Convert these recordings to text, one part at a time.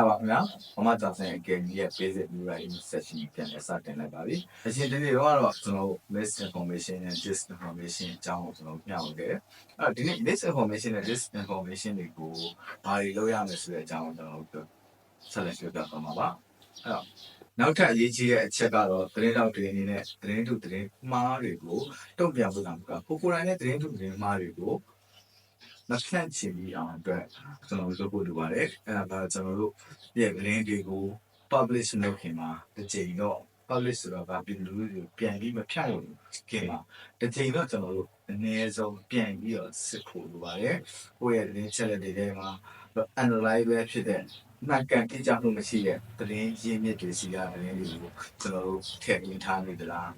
လာပါခင်ဗျာမမကျော်စင်အကယ်ကြီးရဲ့ basic neural session ပြန်လည်စတင်လိုက်ပါပြီအရှင်ဒီနေ့တော့ကတော့ကျွန်တော်တို့ misinformation နဲ့ disinformation အကြောင်းကိုကျွန်တော်မျှဝေခဲ့တယ်အဲ့တော့ဒီနေ့ misinformation နဲ့ disinformation တွေကိုဘာတွေလုပ်ရမလဲဆိုတဲ့အကြောင်းကိုကျွန်တော်တို့ဆက်လက်ပြောပြသွားမှာပါအဲ့တော့နောက်ထပ်အရေးကြီးတဲ့အချက်ကတော့သတင်းတောက်တွေအနေနဲ့သတင်းထုသတင်းမှားတွေကိုတုံ့ပြန်ဖို့ကကိုကိုယ်တိုင်နဲ့သတင်းထုသတင်းမှားတွေကို မဖြန့်ချင်ပြီးအောင်အတွက်ကျွန်တော်တို့လုပ်ဖို့လိုပါတယ်အဲ့ဒါကကျွန်တော်တို့ရဲ့သတင်းတွေကို publish လုပ်ခင်မှာတစ်ချိန်တော့ publish ဆိုတော့ဗာပြည်လူတွေပြန်ပြီးမဖြန့်လို့ခင်မှာတစ်ချိန်တော့ကျွန်တော်တို့အနည်းဆုံးပြန်ပြီးတော့စစ်ဖို့လိုပါတယ်ကိုယ့်ရဲ့သတင်းချက်လက်တွေထဲမှာ analyze ပဲဖြစ်တဲ့မှန်ကန်တိကျမှုမရှိတဲ့သတင်းရင်းမြစ်တွေစီရသတင်းတွေကိုကျွန်တော်တို့ထည့်သွင်းထားနေသလား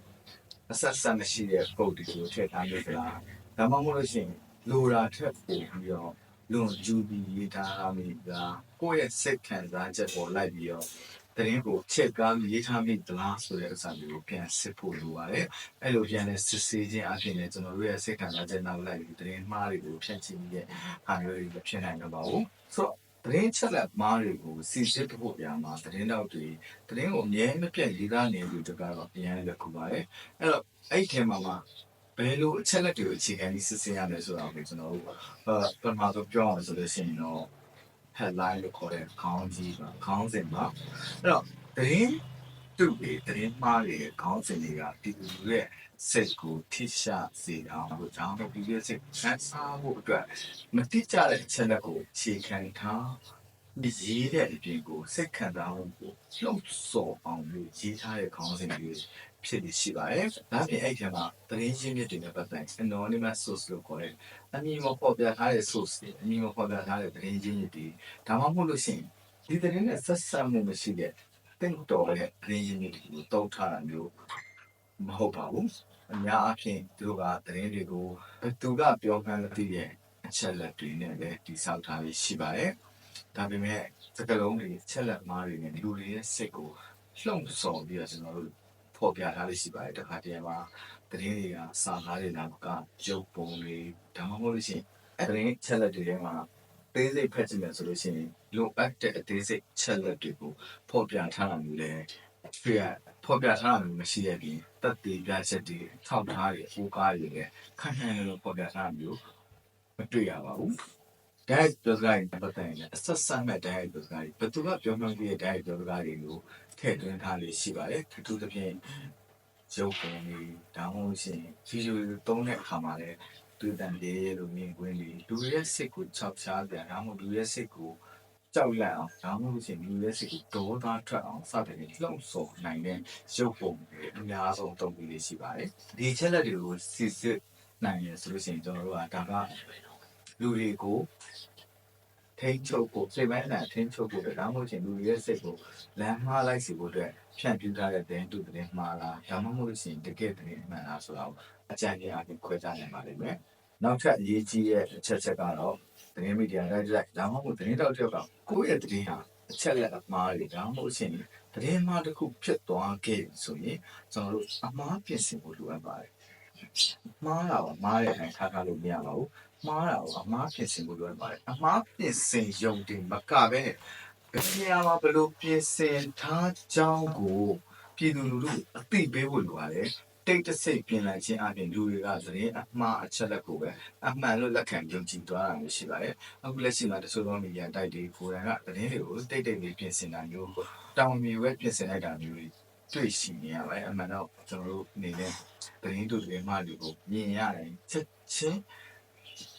အဆက်ဆက်မရှိတဲ့ပုံတွေကိုထည့်ထားနေသလားဒါမှမဟုတ်လို့ရှိရင် လိုရာထက်ပိုပြီးတော့လွန်ကျူးပြီးရေးထားမိလားကိုယ့်ရဲ့စိတ်ခံစားချက်ပေါ်လိုက်ပြီးတော့သတင်းကိုချက်ကားရေးထားမိသလားဆိုတဲ့ဥစ္စာမျိုးကိုပြန်စစ်ဖို့လိုပါတယ်အဲ့လိုပြန်လဲစစ်ဆေးခြင်းအပြင်လည်းကျွန်တော်တို့ရဲ့စိတ်ခံစားချက်နောက်လိုက်ပြီးသတင်းမှားတွေကိုဖြန့်ချိနေတဲ့ဟာမျိုးတွေမဖြစ်နိုင်တော့ပါဘူးဆိုတော့သတင်းချက်လက်မားတွေကိုစီစစ်ဖို့ပြမှာသတင်းတော့တွေသတင်းကိုအမြဲမပြတ်ရေးသားနေလို့တကတော့အရင်လည်းခုပါတယ်အဲ့တော့အဲ့ဒီထဲမှာမှာ ဘယ်လိုအချက်လက်တွေကိုအခြေခံပြီးစစ်ဆေးရမလဲဆိုတာကိုကျွန်တော်တို့အဲပထမဆုံးပြောအောင်ဆိုလို့ရှိရင်တော့ headline လို့ခေါ်တဲ့ခေါင်းကြီးပါခေါင်းစဉ်ပါအဲ့တော့သတင်းသူ့တွေသတင်းမှားတွေခေါင်းစဉ်တွေကပြည်သူတွေရဲ့စိတ်ကိုထိရှာစေအောင်လို့ကြောင်းတော့ပြည်သူရဲ့စိတ်ဆန်းစားဖို့အတွက်မတိကျတဲ့အချက်လက်ကိုခြေခံထားရေးတဲ့အပြင်ကိုစိတ်ခံစားမှုကိုလှုပ်ဆော်အောင်လို့ရေးထားတဲ့ခေါင်းစဉ်တွေ ဖြစ်နေရှိပါတယ်။ဒါပြင်အဲ့ဒီမှာသတင်းရင်းမြစ်တွေနဲ့ပတ်သက် anonymous source လို့ခေါ်တဲ့အမည်မဖော်ပြထားတဲ့ source တွေအမည်မဖော်ပြထားတဲ့သတင်းရင်းမြစ်တွေဒါမှမဟုတ်လို့ရှိရင်ဒီသတင်းနဲ့ဆက်ဆက်မှုမရှိတဲ့တင်တော်တဲ့သတင်းရင်းမြစ်တွေကိုတောက်ထားတာမျိုးမဟုတ်ပါဘူးအများအားဖြင့်သူတို့ကသတင်းတွေကိုဘယ်သူကပြောမှန်းမသိတဲ့အချက်လက်တွေနဲ့လည်းတိဆောက်ထားပြီးရှိပါတယ်ဒါပေမဲ့စကလုံးတွေချက်လက်မားတွေနဲ့လူတွေရဲ့စိတ်ကိုလှုံ့ဆော်ပြီးတော့ကျွန်တော်တို့ ဖော်ပြထားလေးရှိပါတယ်တခါတည်းမှာသတင်းတွေကစာသားတွေနာကရုပ်ပုံတွေဒါမှမဟုတ်လို့ရှိရင်အဲ့သတင်းချက်လက်တွေထဲမှာသေးစိတ်ဖတ်ကြည့်မယ်ဆိုလို့ရှိရင်လိုအပ်တဲ့အသေးစိတ်ချက်လက်တွေကိုဖော်ပြထားတာမျိုးလဲပြရဖော်ပြထားတာမျိုးမရှိတဲ့ပြင်တက်တည်ပြချက်တွေထောက်ထားတွေဟိုကားတွေလည်းခန့်ခန့်လို့ဖော်ပြထားတာမျိုးမတွေ့ရပါဘူး diet ပြောစကားတွေပတ်သက်ရင်အဆက်ဆက်မဲ့ diet ပြောစကားတွေဘယ်သူကပြောမှန်းပြည့်တဲ့ diet ပြောစကားတွေကိုထည့်သွင်းထားလို့ရှိပါတယ်အထူးသဖြင့်ရုပ်ပုံတွေဒါမှမဟုတ်ရှင်ဗီဒီယိုတွေတုံးတဲ့အခါမှာလည်းတွေ့တန်ပြေလို့မြင်ကွင်းတွေလူတွေရဲ့စိတ်ကိုချောက်ချားပြန်ဒါမှမဟုတ်လူရဲ့စိတ်ကိုကြောက်လန့်အောင်ဒါမှမဟုတ်ရှင်လူရဲ့စိတ်ကိုဒေါသထွက်အောင်စတဲ့လှုံ့ဆော်နိုင်တဲ့ရုပ်ပုံတွေအများဆုံးတုံးပြီးလေးရှိပါတယ်ဒီချက်လက်တွေကိုစစ်စစ်နိုင်ရဆိုလို့ရှိရင်ကျွန်တော်တို့ကဒါက လူတွေကိုထိန်းချုပ်ဖို့စိတ်ပိုင်းနဲ့ထိန်းချုပ်ဖို့ဒါမှမဟုတ်ရှင်လူတွေရဲ့စိတ်ကိုလမ်းမှားလိုက်စီဖို့အတွက်ဖြန့်ပြထားတဲ့တဲ့တူတဲ့မှားလားဒါမှမဟုတ်လို့ရှိရင်တကယ်တဲ့မှန်လားဆိုတာကိုအကြံဉာဏ်အပြင်ခွဲခြားနိုင်ပါလိမ့်မယ်။နောက်ထပ်အရေးကြီးတဲ့အချက်ချက်ကတော့သတင်းမီဒီယာလိုက်လိုက်ဒါမှမဟုတ်သတင်းတောက်တစ်ယောက်ကကိုယ့်ရဲ့သတင်းဟာအချက်လက်အမှားတွေဒါမှမဟုတ်ရှင်သတင်းမှားတစ်ခုဖြစ်သွားခဲ့ဆိုရင်ကျွန်တော်တို့အမှားပြင်ဆင်ဖို့လိုအပ်ပါတယ်။မှားတာကမှားတဲ့အတိုင်းထားထားလို့မရပါဘူး။ မှားတာကအမှားပြင်ဆင်ဖို့လိုအပ်ပါတယ်။အမှားပြင်ဆင်ရုံတင်မကပဲနဲ့ဘယ်နေရာမှာဘယ်လိုပြင်ဆင်ထားကြောင်းကိုပြည်သူလူထုအသိပေးဖို့လိုပါတယ်တိတ်တဆိတ်ပြင်လိုက်ခြင်းအပြင်လူတွေကသတင်းအမှားအချက်လက်ကိုပဲအမှန်လို့လက်ခံယုံကြည်သွားတာမျိုးရှိပါတယ်အခုလက်ရှိမှာတချို့သောမီဒီယာတိုက်တွေကိုယ်တိုင်ကသတင်းတွေကိုတိတ်တိတ်လေးပြင်ဆင်တာမျိုးတောင်မြေဝဲပြင်ဆင်လိုက်တာမျိုးတွေတွေ့ရှိနေရပါတယ်အမှန်တော့ကျွန်တော်တို့အနေနဲ့သတင်းတို့တွေမှတွေကိုမြင်ရတယ်ချက်ချင်း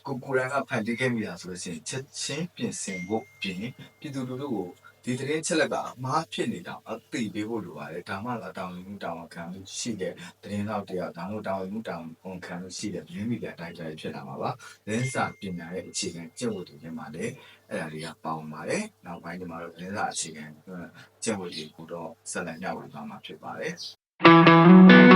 ကိုကိုရန်ကဖန်တီးခဲ့မိတာဆိုလို့ရှိရင်ချက်ချင်းပြင်ဆင်ဖို့ပြင်ပြည်သူလူထုကိုဒီသတင်းချက်လက်ကအမှားဖြစ်နေတာအသိပေးဖို့လိုပါတယ်ဒါမှလာတောင်းမှုတောင်းခံမှုရှိတဲ့သတင်းတော့တရားဒါမှမဟုတ်တောင်းမှုတောင်းဝန်ခံမှုရှိတဲ့ပြည်မိတဲ့အတိုင်းတိုင်းဖြစ်လာမှာပါသတင်းစာပြင်ညာရဲ့အခြေခံကျင့်ဝတ်တွေထဲမှာလည်းအဲ့ဒါတွေကပေါင်းပါတယ်နောက်ပိုင်းဒီမှာတော့သတင်းစာအခြေခံကျင့်ဝတ်တွေကိုတော့ဆက်လက်ညှဝေသွားမှာဖြစ်ပါတယ်